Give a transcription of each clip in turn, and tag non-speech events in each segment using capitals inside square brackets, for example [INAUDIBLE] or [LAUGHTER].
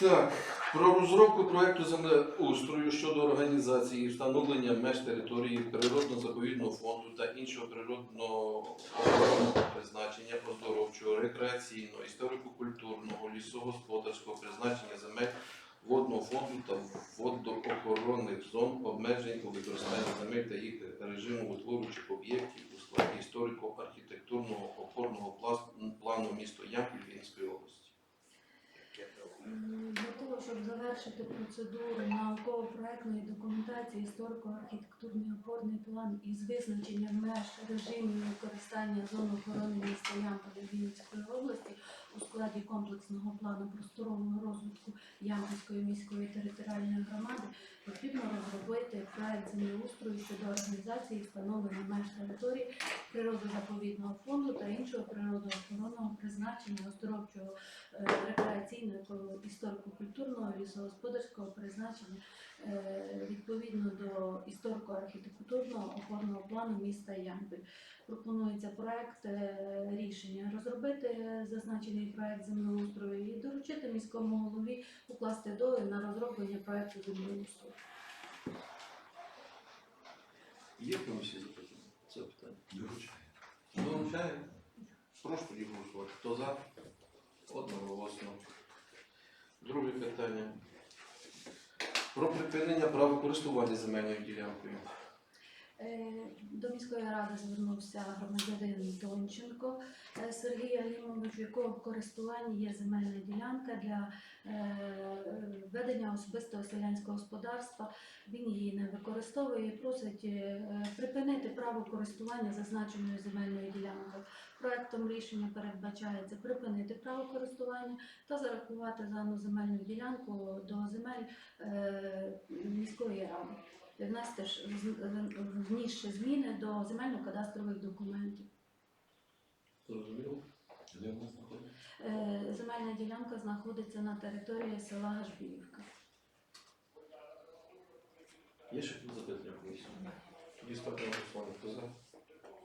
Так, про розробку проекту землеустрою щодо організації і встановлення меж території природно-заповідного фонду та іншого природного призначення оздоровчого, рекреаційного, історико-культурного, лісогосподарського призначення земель водного фонду та водоохоронних зон, обмежень у використанні земель та їх режиму утворюючих об'єктів у складі історико-архітектурного опорного плану міста Ямпіль Вінської області. Для того, щоб завершити процедуру науково-проектної документації історико-архітектурний опорний план із визначенням меж режимів використання зон охорони міста Ямполя Вінницької області у складі комплексного плану просторового розвитку Ямпільської міської територіальної громади потрібно розробити проект землеустрою щодо організації встановлення меж території природозаповідного фонду та іншого природоохоронного призначення оздоровчого е, рекреаційного, історико-культурного, лісогосподарського призначення е, відповідно до історико-архітектурного опорного плану міста Ямпіль. Пропонується проект е, рішення розробити е, зазначений проект землеустрою і доручити міському голові укласти договір на розроблення проекту землеустрою. Є комісії запитання? Це питання. Долучає. Прошу тоді голосувати. Хто за? Одноголосно. Друге питання. Про припинення права користування земельною ділянкою. Е, До міської ради звернувся громадянин Донченко е, Сергій Алімович, в якого в користуванні є земельна ділянка для е, ведення особистого селянського господарства. Він її не використовує і просить припинити право користування зазначеною земельною ділянкою. Проектом рішення передбачається припинити право користування та зарахувати дану земельну ділянку до земель міської ради внести внісши зміни до земельно-кадастрових документів. Зрозуміло? Де вона знаходиться? Е, Земельна ділянка знаходиться на території села Гашбіївка. Є ще якісь запитання комісії? Тоді ставте на голосування. Хто за?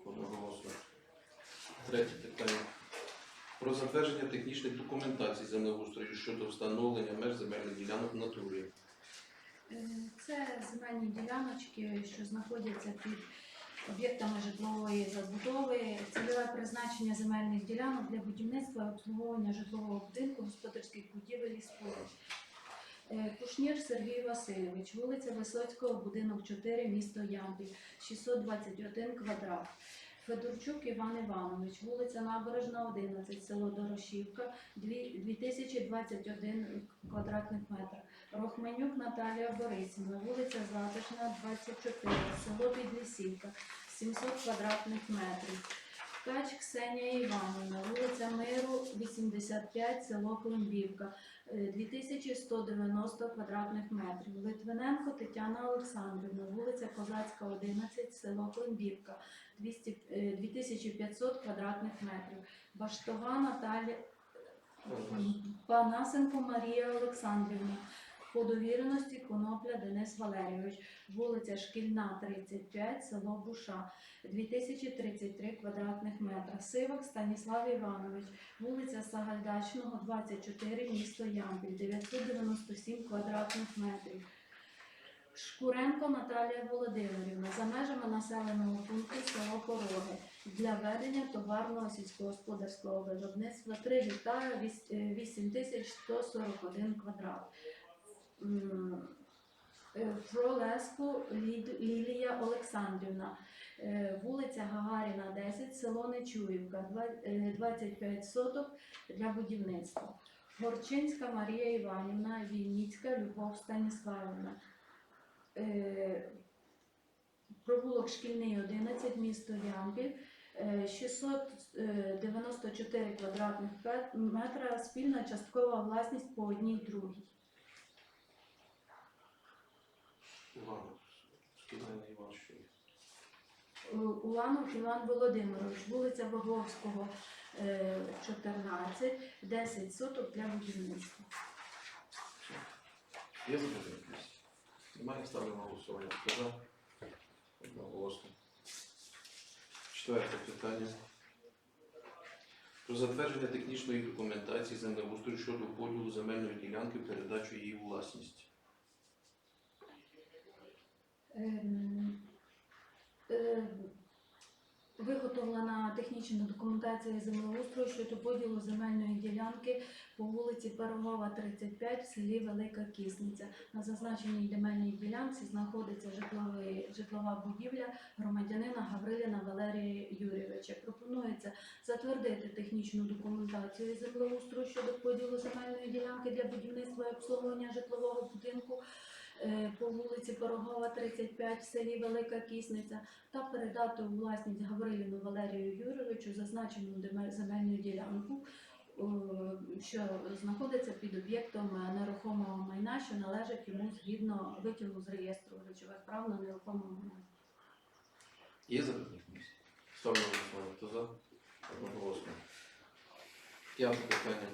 Одноголосно. Третє питання. Про затвердження технічних документацій землеустрою щодо встановлення меж земельних ділянок в натурі. Це земельні діляночки, що знаходяться під об'єктами житлової забудови, цільове призначення земельних ділянок для будівництва і обслуговування житлового будинку, господарських будівель і споруд. Е, Кушнір Сергій Васильович, вулиця Висоцького, будинок 4, місто Ямпіль, 621 квадрат. Федорчук Іван Іванович, вулиця Набережна, 11, село Дорошівка, 2021 квадратних метрів. Рохменюк Наталія Борисівна, вулиця Затишна, 24, село Підлісівка, 700 квадратних метрів. Ткач Ксенія Івановна, вулиця Миру, 85, село Климбівка, 2190 квадратних метрів. Литвиненко Тетяна Олександрівна, вулиця Козацька, 11, село Климбівка, 200, е, 2500 квадратних метрів. Баштова Наталія Панасенко Марія Олександрівна. По довіреності Конопля Денис Валерійович, вулиця Шкільна, 35, село Буша, 2033 квадратних метра. Сивак Станіслав Іванович, вулиця Сагайдачного, 24, місто Ямпіль, 997 квадратних метрів. Шкуренко Наталія Володимирівна за межами населеного пункту село Пороги для ведення товарного сільськогосподарського виробництва 3 гектара 8141 квадрат. Е, Фролеску Лілія Олександрівна, е, вулиця Гагаріна, 10, село Нечуївка, е, 25 соток для будівництва. Горчинська Марія Іванівна, Вінницька Любов Станіславівна. Е, Провулок шкільний 11, місто Ямпіль, е, 694 квадратних метра, спільна часткова власність по одній другій. Іван. Іван, що є. У- Уланов Іван Володимирович, вулиця Боговського, е, 14, 10 соток для будівництва. Є запитання? Немає ставлю на голосування. Хто за? Одноголосно. Четверте питання. Про затвердження технічної документації землеустрою щодо поділу земельної ділянки, передачу її власність. Ем, е, Виготовлена технічна документація землеустрою щодо поділу земельної ділянки по вулиці Пирогова, 35 в селі Велика Кісниця. На зазначеній земельній ділянці знаходиться житловий, житлова будівля громадянина Гавриліна Валерія Юрійовича. Пропонується затвердити технічну документацію землеустрою щодо поділу земельної ділянки для будівництва і обслуговування житлового будинку по вулиці Пирогова, 35 в селі Велика Кісниця та передати у власність Гавриліну Валерію Юрійовичу зазначену земельну ділянку, е, що знаходиться під об'єктом е, нерухомого майна, що належить йому згідно витягу з реєстру речових прав на нерухоме майно. Є запитання комісії? Ставлю за? Одноголосно. П'яте питання.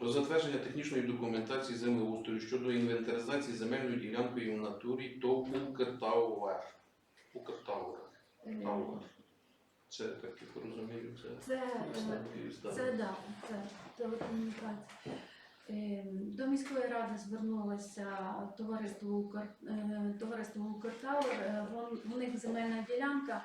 Про затвердження технічної документації землеустрою щодо інвентаризації земельною ділянкою в натурі ТОВ Укртауер. Укртауер. Тауер. Це, так я розумію, це Це, е. Це да, це телекомунікація. Е, До міської ради звернулося товариство Укр, е, товариство Укртауер. Е, У них земельна ділянка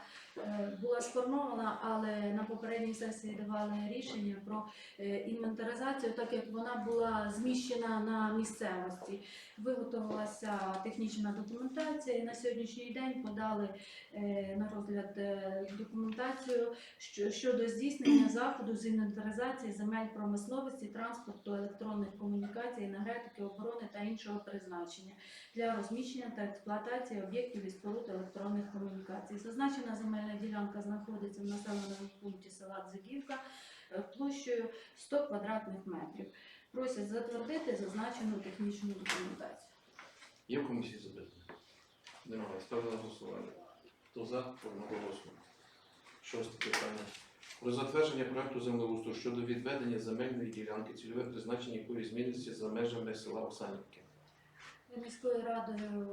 була сформована, але на попередній сесії давали рішення про е, інвентаризацію, так як вона була зміщена на місцевості. Виготовилася технічна документація і на сьогоднішній день подали е, на розгляд е, документацію щодо здійснення заходу з інвентаризації земель промисловості, транспорту, електронних комунікацій, енергетики, оборони та іншого призначення для розміщення та експлуатації об'єктів і споруд електронних комунікацій. Зазначена земельна ділянка знаходиться в населеному пункті села Дзигівка е, площею 100 квадратних метрів. Просять затвердити зазначену технічну документацію. Є в комісії запитання? Немає. Ставлю на голосування. Хто за? Одноголосно. Шосте питання. Про затвердження проекту землеустрою щодо відведення земельної ділянки, цільове призначення якої зміниться за межами села Оксанівки. Міською радою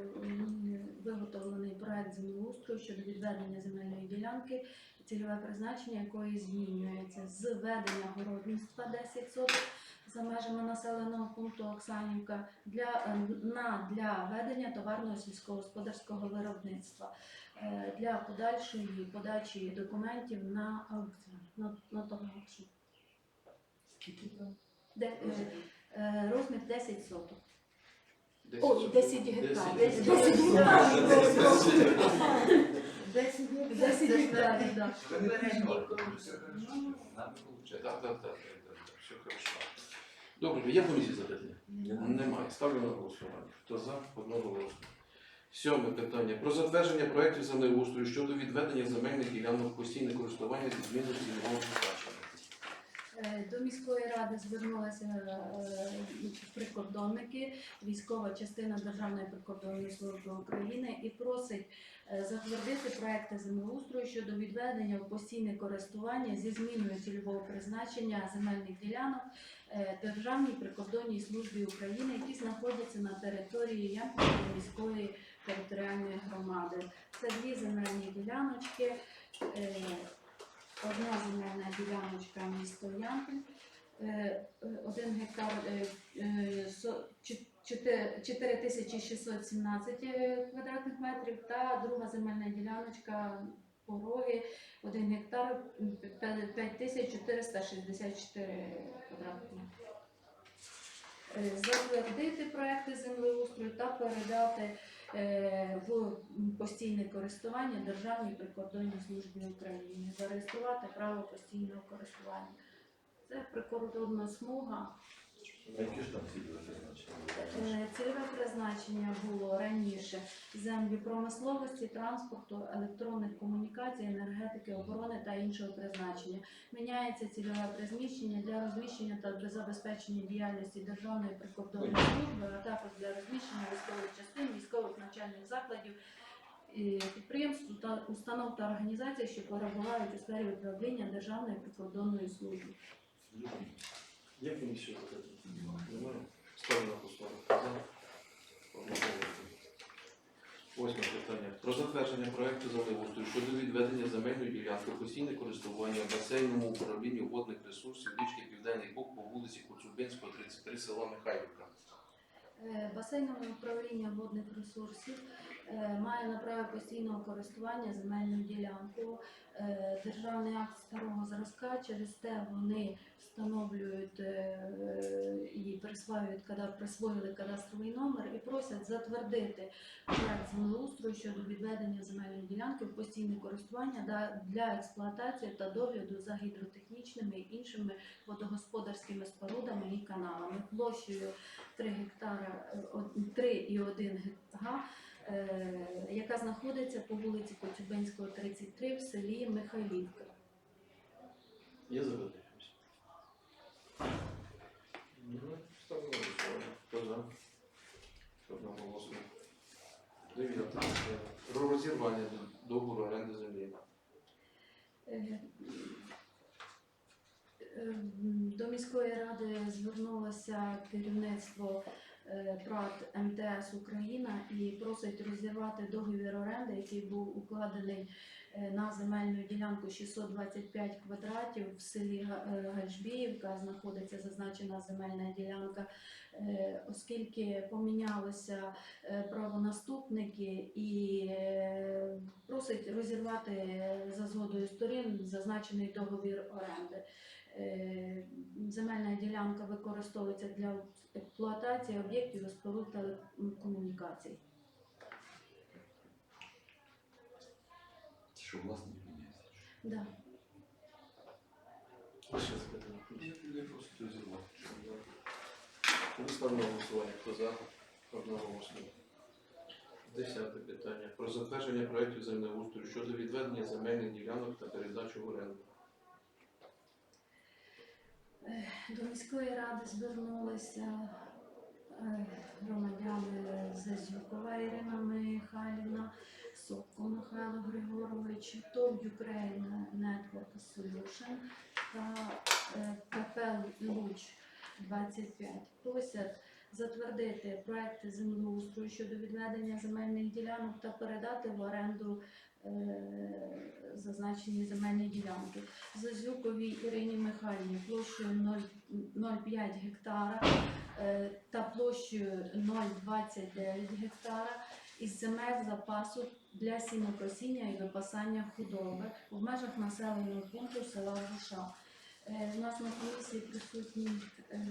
виготовлений проект землеустрою щодо відведення земельної ділянки, цільове призначення якої змінюється з ведення городництва 10 соток за межами населеного пункту Оксанівка для, е, на для ведення товарного сільськогосподарського виробництва е, для подальшої подачі документів на аукціон. На, на того аукціон. Е, е, розмір 10 соток. Ой, 10 гектарів. 10 гектарів. гектарів. Десять є? 10 гектарів, так. Так, так, все хорошо. Добре, є комісії запитання? Немає. Ставлю на голосування. Хто за? Одного голосу. Сьоме питання. Про затвердження проєктів землеустрою щодо відведення земельних ділянок в постійне користування зі зміною цільового призначення. Е, До міської ради звернулися е, прикордонники, військова частина Державної прикордонної служби України і просить е, затвердити проекти землеустрою щодо відведення в постійне користування зі зміною цільового призначення земельних ділянок Державній прикордонній службі України, які знаходяться на території Ямпільської міської територіальної громади. Це дві земельні діляночки. Одна земельна діляночка місто Ямпіль, е, е, один гектар е, е, со- чо- 4617 е, квадратних метрів та друга земельна діляночка пороги, один гектар м, пе- 5464 квадратних метри. Е, Затвердити проекти землеустрою та передати в постійне користування Державній прикордонній службі України, зареєструвати право постійного користування. Це прикордонна смуга. Які ж там цілі призначення? Е, Цільове призначення було раніше землі промисловості, транспорту, електронних комунікацій, енергетики, оборони та іншого призначення. Міняється цільове призначення для розміщення та для забезпечення діяльності Державної прикордонної служби, а також для розміщення військових частин, військових навчальних закладів. Підприємств та установ та організацій, що перебувають у сфері управління Державної прикордонної служби. Є в комісії запитання? Немає. Ставлю на голосування. Восьме питання. Про затвердження проекту землеустрою щодо відведення земельної ділянки постійне користування басейному управлінню водних ресурсів річки Південний Буг по вулиці Коцюбинського, 33, села Михайлівка. Е, Басейнове управління водних ресурсів має на праві постійного користування земельну ділянку. Е, Державний акт старого зразка, через те вони встановлюють е, і присвоюють, када- присвоїли кадастровий номер і просять затвердити проект землеустрою щодо відведення земельної ділянки в постійне користування для експлуатації та догляду за гідротехнічними і іншими водогосподарськими спорудами і каналами площею 3 гектара, е, од- 3,1 га, е, яка знаходиться по вулиці Коцюбинського, 33 в селі Михайлівка. Є запитання? Ну, ставимо на голосування. Хто за? Одноголосно. Дев'яте. Про розірвання договору оренди землі. Е, е, До міської ради звернулося керівництво е, ПРАТ МТС Україна і просить розірвати договір оренди, який був укладений е, на земельну ділянку 625 квадратів в селі е, Гальжбіївка. Знаходиться зазначена земельна ділянка, Е, оскільки помінялися е, правонаступники і е, просить розірвати е, за згодою сторін зазначений договір оренди. Е, Земельна ділянка використовується для експлуатації об'єктів споруд телекомунікацій. Що власник міняється? Да. Запитання. Люди просять. Ставимо голосування. Хто за? Одноголосно. Десяте питання. Про затвердження проєктів землеустрою щодо відведення земельних ділянок та передачу в оренду. До міської ради звернулися е, громадяни Зазюкова Ірина Михайлівна, Сопко Михайло Григорович, ТОВ Ukraine Network Solution та е, КП Луч 25. Просять затвердити проекти землеустрою щодо відведення земельних ділянок та передати в оренду е, зазначені земельні ділянки. Зазюковій Ірині Михайлівні площею 0,05 гектара е, та площею 0,29 гектара із земель запасу для сінокосіння і випасання худоби в межах населеного пункту села Груша. Е, У нас на комісії присутні е,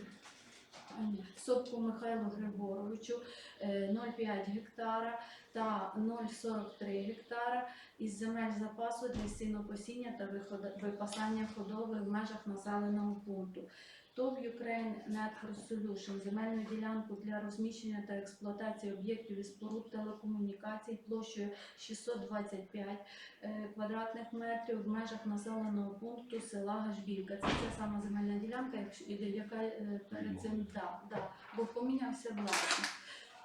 Сопку Михайлу Григоровичу е, 0,5 гектара та 0,43 гектара із земель запасу для сінокосіння та випасання худоби в межах населеного пункту. ТОВ Ukraine Network Solution земельну ділянку для розміщення та експлуатації об'єктів і споруд телекомунікацій площею 625 е, квадратних метрів в межах населеного пункту села Гажбівка. Це та сама земельна ділянка, яка е, перед цим да, да, бо помінявся власник.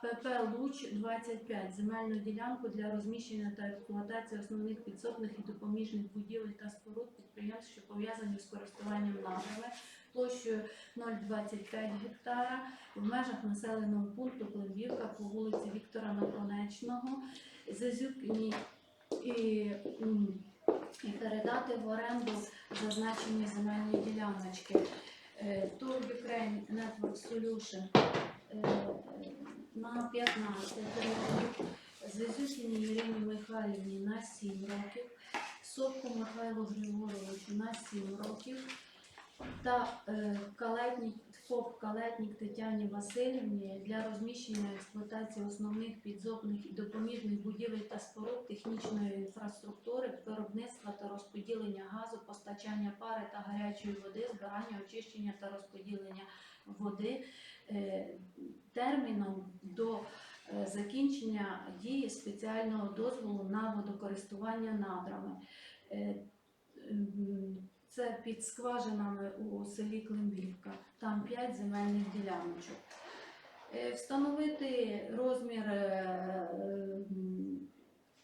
ПП Луч 25 земельну ділянку для розміщення та експлуатації основних підсобних і допоміжних будівель та споруд підприємств, що пов'язані з користуванням надрами площею 0,25 гектара в межах населеного пункту Климбівка по вулиці Віктора Наконечного, Зазюкні і, передати в оренду зазначені земельні діляночки. Е, ТОВ Ukraine Network Solution е, на 15 років, Зазюкіній Ірині Михайлівні на 7 років, Сопку Михайлу Григоровичу на 7 років та е, ФОП Калетнік Тетяні Васильівні для розміщення експлуатації основних підзобних і допоміжних будівель та споруд технічної інфраструктури, виробництва та розподілення газу, постачання пари та гарячої води, збирання, очищення та розподілення води е, терміном до е, закінчення дії спеціального дозволу на водокористування надрами. Е, Це під скважинами у селі Климбівка. Там 5 земельних діляночок. Е, Встановити розмір е, м,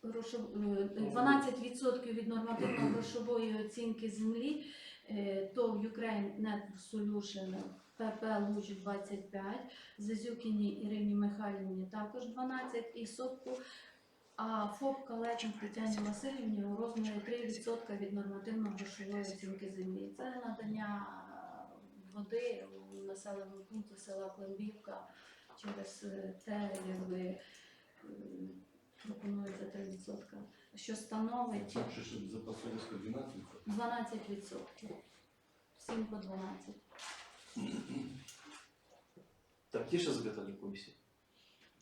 грошов- е, 12% від нормативно-грошової [CLEARS THROAT] оцінки землі е, ТОВ Ukraine Network Solution ПП Луч 25, Зазюкіні Ірині Михайлівні також 12 і сотку А ФОП Калеченк Тетяні Васильівні у розмірі 3% від нормативно-грошової оцінки землі. Це надання води у населеному пункті села Климбівка через те, якби пропонується 3%, що становить Там ще щоб запасові 12 12%. Всім по 12. Так, є ще запитання комісії?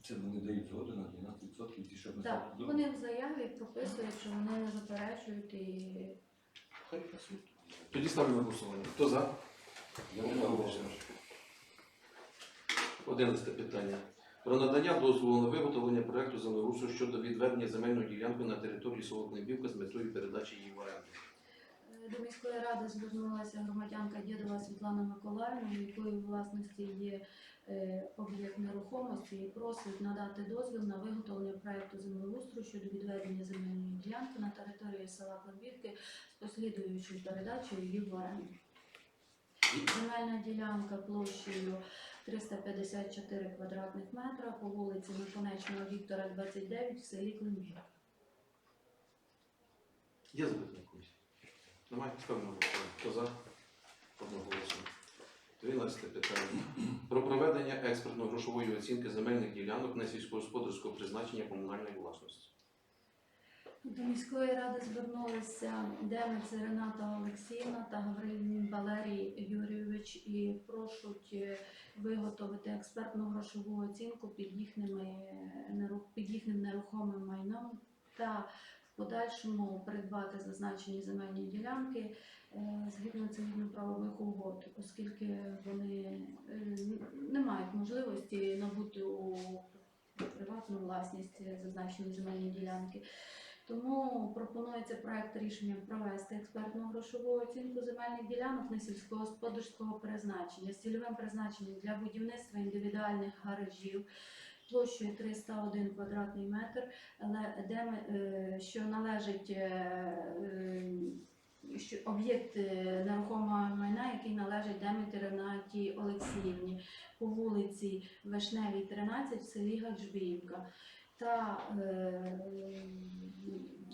Це вони дають згоду на 12% ті, що Так, вони в заяві прописують, що вони не заперечують і Хай працюють. Тоді ставлю на голосування. Хто за? Я не голосую. Одинадцяте питання. Про надання дозволу на виготовлення проекту землеустрою щодо відведення земельної ділянки на території село Климбівка з метою передачі її в оренду. Е, До міської ради звернулася громадянка Дєдова Світлана Миколаївна, у якої власності є об'єкт нерухомості і просить надати дозвіл на виготовлення проекту землеустрою щодо відведення земельної ділянки на території села Климбівки з послідуючою передачею її в оренду. Земельна ділянка площею 354 квадратних метра по вулиці Наконечного Віктора 29 в селі Климбівка. Є запитання комісії? Немає? Голосування. Хто за? Одноголосно. Дванадцяте питання. Про проведення експертно-грошової оцінки земельних ділянок на сільськогосподарського призначення комунальної власності. До міської ради звернулися Демець Рената Олексіївна та Гаврилін Валерій Юрійович і просять е, виготовити експертну грошову оцінку під їхніми е, під їхнім нерухомим майном та в подальшому придбати зазначені земельні ділянки згідно цивільно-правових угод, оскільки вони е, не мають можливості набути у приватну власність зазначені земельні ділянки. Тому пропонується проект рішення провести експертну грошову оцінку земельних ділянок на сільськогосподарського призначення з цільовим призначенням для будівництва індивідуальних гаражів площею 301 квадратний метр, де е, що належить е, е, об'єкт е, нерухомого майна, який належить Деміті Ренаті Олексіївні по вулиці Вишневій, 13 в селі Гаджбіївка. Та е,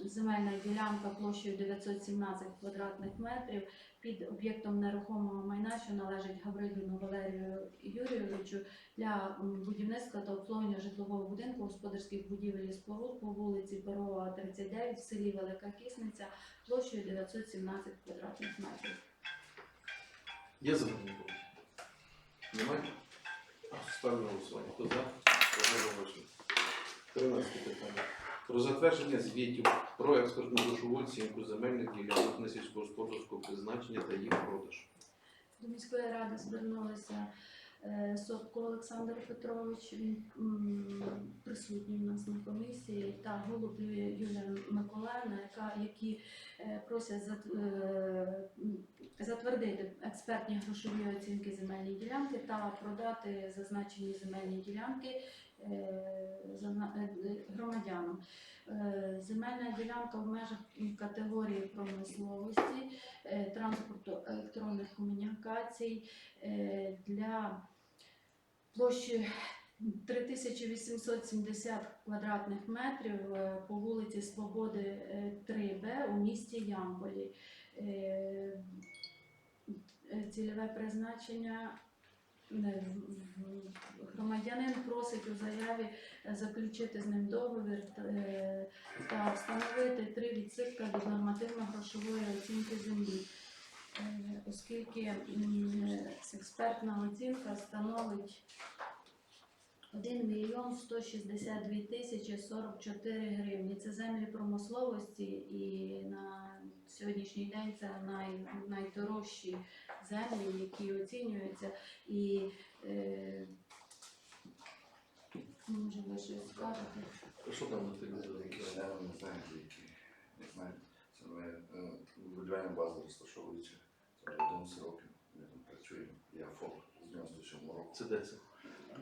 земельна ділянка площею 917 квадратних метрів під об'єктом нерухомого майна, що належить Гавриліну Валерію Юрійовичу для будівництва та обслуговування житлового будинку, господарських будівель і споруд по вулиці Перова, 39 в селі Велика Кисниця площею 917 квадратних метрів. Є запитання? Немає? Ставлю на голосування. Хто за? Прошу 13 питання. Про затвердження звітів про експертну грошову оцінку земельних ділянок на сільськогосподарського призначення та їх продаж. До міської ради звернулися е, Сопко Олександр Петрович, він присутній у нас на комісії, та голуб Юлія Миколаївна, яка які е, просять е, затвердити експертні грошові оцінки земельної ділянки та продати зазначені земельні ділянки громадянам. Е, Земельна ділянка в межах категорії промисловості е, транспорту електронних комунікацій е, для площі 3870 квадратних метрів е, по вулиці Свободи е, 3Б у місті Ямполі. Е, е, Цільове призначення е, громадянин просить у заяві е, заключити з ним договір е, та встановити три відсотка від нормативно-грошової оцінки землі, Е, оскільки експертна оцінка становить 1 мільйон 162 тисячі 44 гривні. Це землі промисловості і на сьогоднішній день це най, найдорожчі землі, які оцінюються. І е, може ви щось скажете? Що там на тих Я не знаю, які. Не знаю. Це моя е, будівельна база розташовується. Це вже 11 років. Ми там працюємо. Я ФОП з 97 року. Це де це?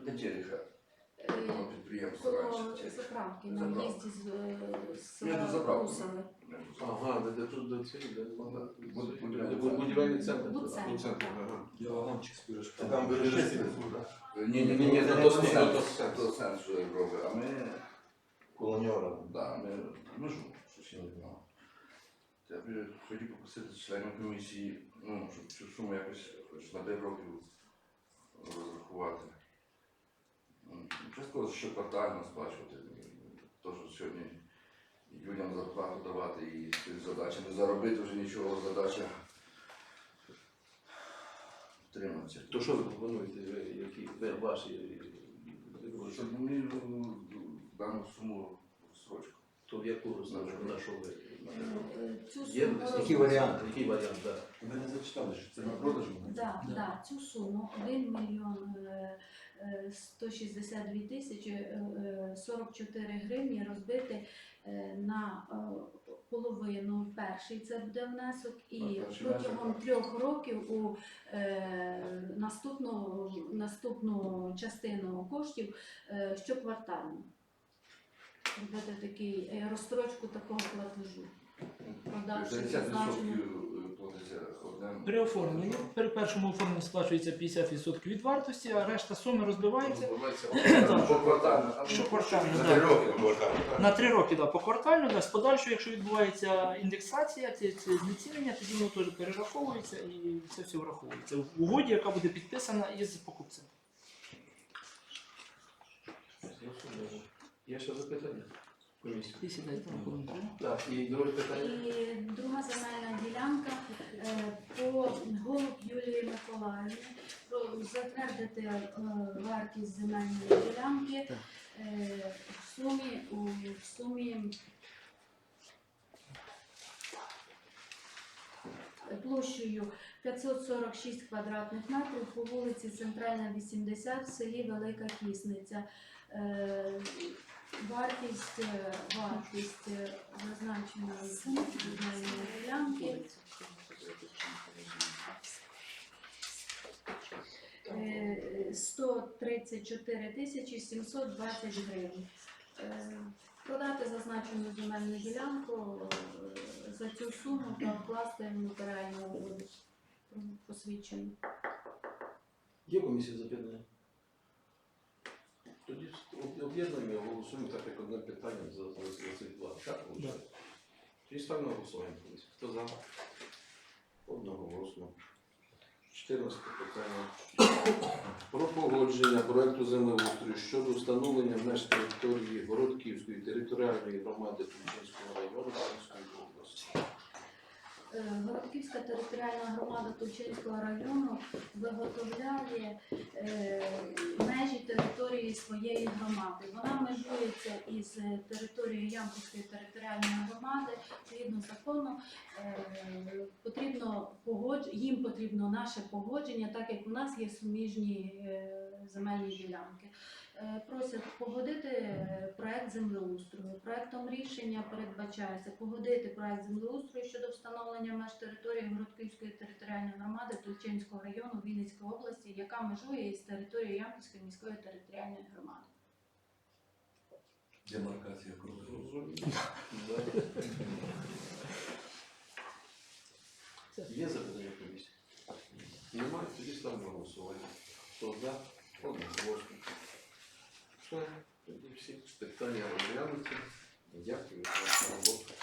Де Череха? Е, Воно підприємство раніше. Заправки на Заправка. в'їзді з е, з Я до заправки. Русами. Ага, де, де тут до цієї, де Буд- будівельний Буд- будівельний центр. Будцентр, Будцентр, так. ага. Я вагончик з пирожками. Там вирішили. Ні, ні, Ні, ні, то то то сенс, сенс, то сенс. то сенс, що робить. А ми Колоньора, да, ми межу, що ще. Я б хотів попросити членів комісії, ну, щоб цю суму якось хоч на 5 років розрахувати. Частково щоквартально сплачувати. Тож сьогодні людям зарплату давати, і задача не заробити вже нічого, задача втриматися. То що ви пропонуєте, які ваші е, Щоб мені ну, дану суму розстрочку. то в яку розначку, на що ви? Е, Є суму Які варіанти? Який варіант, так. Ви не зачитали, що це на продаж магазин? Да, да, цю суму 1 мільйон е, 162 тисячі е, е, 44 гривні розбити е, на е, половину перший це буде внесок і протягом трьох років у е, наступну, наступну частину коштів е, щоквартально. Робити такий е, розстрочку такого платежу. 50% зазначення. Платиться одним. При оформленні, при першому оформленні сплачується 50% від вартості, а решта суми розбивається. [CLEARS THROAT] Так. Щоквартально, На три роки квартально. на три роки да, поквартально, да, з подальшою, якщо відбувається індексація, це, це знецінення, тоді воно теж перераховується і це все враховується. В угоді, яка буде підписана із покупцем. Є ще запитання? Комісію. Так, і друге питання. І друга земельна ділянка е, по Голуб Юлії Миколаївні про затвердити е, вартість земельної ділянки Так. е, в сумі у в сумі площею 546 квадратних метрів по вулиці Центральна, 80 в селі Велика Кісниця. Е, Вартість, е, вартість е, зазначеної земельної ділянки е, 134 тисячі 720 гривень. Е, Продати зазначену земельну ділянку за цю суму та вкласти нотаріальну посвідчення. Є комісія запитання? Тоді об- об'єднуємо голосуємо так, як одне питання за, за, за цих два. Так, виходить? Тоді ставимо на голосування. Хто за? Одноголосно. 14 питання. Про погодження проекту землеустрою щодо встановлення меж території Городківської територіальної громади Тульчинського району Київської області. Е, Городківська територіальна громада Тульчинського району виготовляє е, межі території своєї громади. Вона межується із територією Ямпільської територіальної громади. Згідно закону е, потрібно їм потрібно наше погодження, так як у нас є суміжні земельні ділянки. Е, Просять погодити е, проект землеустрою. Проектом рішення передбачається погодити проект землеустрою щодо встановлення меж території Городківської територіальної громади Тульчинського району Вінницької області, яка межує із територією Ямпільської міської територіальної громади. Демаркація кругу. Є запитання комісії? Немає, тоді ставимо голосування. Хто за? Одноголосно. Все, тоді всі питання розглянуті. Дякую за роботу.